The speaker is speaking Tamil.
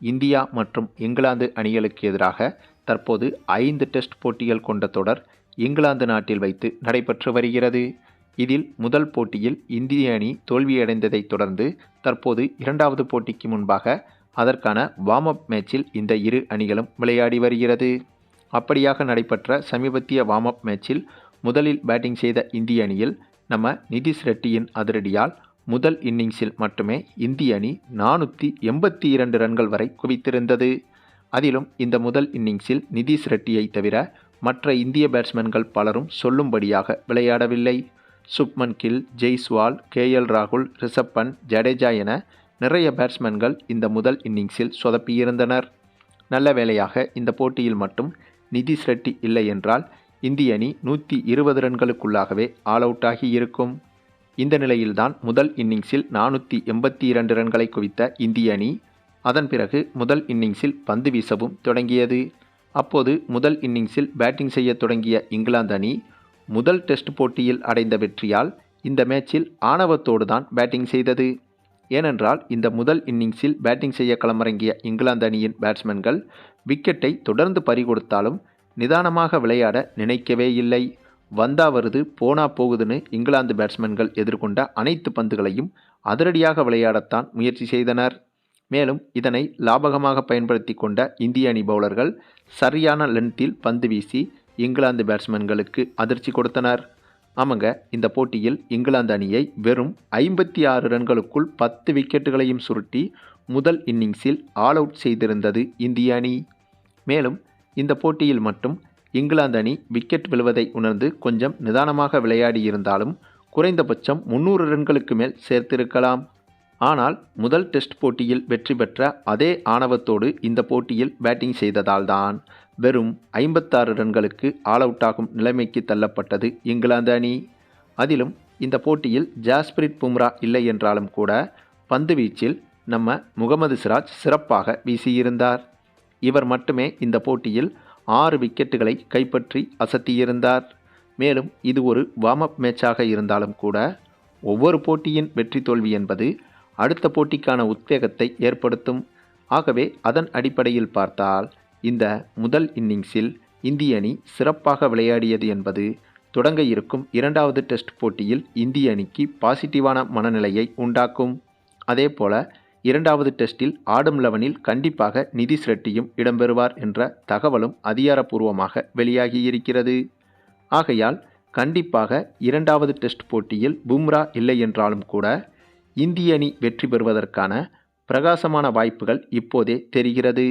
இந்தியா மற்றும் இங்கிலாந்து அணிகளுக்கு எதிராக தற்போது ஐந்து டெஸ்ட் போட்டிகள் கொண்ட தொடர் இங்கிலாந்து நாட்டில் வைத்து நடைபெற்று வருகிறது. இதில் முதல் போட்டியில் இந்திய அணி தோல்வியடைந்ததைத் தொடர்ந்து தற்போது இரண்டாவது போட்டிக்கு முன்பாக அதற்கான வார்ம் அப் மேட்சில் இந்த இரு அணிகளும் விளையாடி வருகிறது. அப்படியாக நடைபெற்ற சமீபத்திய வார்ம் அப் மேட்சில் முதலில் பேட்டிங் செய்த இந்திய அணியில் நம்ம நிதிஷ் ரெட்டியின் அதிரடியால் முதல் இன்னிங்ஸில் மட்டுமே இந்திய அணி நானூற்றி எண்பத்தி இரண்டு ரன்கள் வரை குவித்திருந்தது. அதிலும் இந்த முதல் இன்னிங்ஸில் நிதிஷ் ரெட்டியை தவிர மற்ற இந்திய பேட்ஸ்மேன்கள் பலரும் சொல்லும்படியாக விளையாடவில்லை. சுப்மன் கில் ஜெய்ஸ்வால் கேஎல் ராகுல் ரிஷப் ஜடேஜா என நிறைய பேட்ஸ்மேன்கள் இந்த முதல் இன்னிங்ஸில் சொதப்பியிருந்தனர். நல்ல வேளையாக இந்த போட்டியில் மட்டும் நிதிஷ் ரெட்டி இல்லை என்றால் இந்திய அணி நூற்றி இருபது ரன்களுக்குள்ளாகவே ஆல் அவுட் ஆகி இருக்கும். இந்த நிலையில்தான் முதல் இன்னிங்ஸில் நானூற்றி எண்பத்தி இரண்டு ரன்களை குவித்த இந்திய அணி அதன் பிறகு முதல் இன்னிங்ஸில் பந்து வீசவும் தொடங்கியது. அப்போது முதல் இன்னிங்ஸில் பேட்டிங் செய்ய தொடங்கிய இங்கிலாந்து அணி முதல் டெஸ்ட் போட்டியில் அடைந்த வெற்றியால் இந்த மேட்சில் ஆணவத்தோடு தான் பேட்டிங் செய்தது. ஏனென்றால் இந்த முதல் இன்னிங்ஸில் பேட்டிங் செய்ய களமிறங்கிய இங்கிலாந்து அணியின் பேட்ஸ்மேன்கள் விக்கெட்டை தொடர்ந்து பறிகொடுத்தாலும் நிதானமாக விளையாட நினைக்கவே இல்லை. வந்தா வருது போனா போகுதுன்னு இங்கிலாந்து பேட்ஸ்மேன்கள் எதிர்கொண்ட அனைத்து பந்துகளையும் அதிரடியாக விளையாடத்தான் முயற்சி செய்தனர். மேலும் இதனை லாபகமாக பயன்படுத்தி கொண்ட இந்திய அணி பவுலர்கள் சரியான லென்த்தில் பந்து வீசி இங்கிலாந்து பேட்ஸ்மேன்களுக்கு அதிர்ச்சி கொடுத்தனர். ஆமாங்க இந்த போட்டியில் இங்கிலாந்து அணியை வெறும் ஐம்பத்தி ஆறு ரன்களுக்குள் பத்து விக்கெட்டுகளையும் சுருட்டி முதல் இன்னிங்ஸில் ஆல் அவுட் செய்திருந்தது இந்திய அணி. மேலும் இந்த போட்டியில் மட்டும் இங்கிலாந்து அணி விக்கெட் விழுவதை உணர்ந்து கொஞ்சம் நிதானமாக விளையாடி இருந்தாலும் குறைந்தபட்சம் முன்னூறு ரன்களுக்கு மேல் சேர்த்திருக்கலாம். ஆனால் முதல் டெஸ்ட் போட்டியில் வெற்றி பெற்ற அதே ஆணவத்தோடு இந்த போட்டியில் பேட்டிங் செய்ததால்தான் வெறும் ஐம்பத்தாறு ரன்களுக்கு ஆல் அவுட் ஆகும் நிலைமைக்கு தள்ளப்பட்டது இங்கிலாந்து அணி. அதிலும் இந்த போட்டியில் ஜாஸ்பிரிட் பும்ரா இல்லை என்றாலும் கூட பந்து வீச்சில் நம்ம முகமது சிராஜ் சிறப்பாக வீசியிருந்தார். இவர் மட்டுமே இந்த போட்டியில் ஆறு விக்கெட்டுகளை கைப்பற்றி அசத்தியிருந்தார். மேலும் இது ஒரு வார்ம் அப் மேட்சாக இருந்தாலும் கூட ஒவ்வொரு போட்டியின் வெற்றி தோல்வி என்பது அடுத்த போட்டிக்கான உத்வேகத்தை ஏற்படுத்தும். ஆகவே அதன் அடிப்படையில் பார்த்தால் இந்த முதல் இன்னிங்ஸில் இந்திய அணி சிறப்பாக விளையாடியது என்பது தொடங்க இருக்கும் இரண்டாவது டெஸ்ட் போட்டியில் இந்திய அணிக்கு பாசிட்டிவான மனநிலையை உண்டாக்கும். அதேபோல இரண்டாவது டெஸ்டில் ஆடும் லெவனில் கண்டிப்பாக நிதிஷ் ரெட்டியும் இடம்பெறுவார் என்ற தகவலும் அதிகாரப்பூர்வமாக வெளியாகியிருக்கிறது. ஆகையால் கண்டிப்பாக இரண்டாவது டெஸ்ட் போட்டியில் பும்ரா இல்லை என்றாலும் கூட இந்திய அணி வெற்றி பெறுவதற்கான பிரகாசமான வாய்ப்புகள் இப்போதே தெரிகிறது.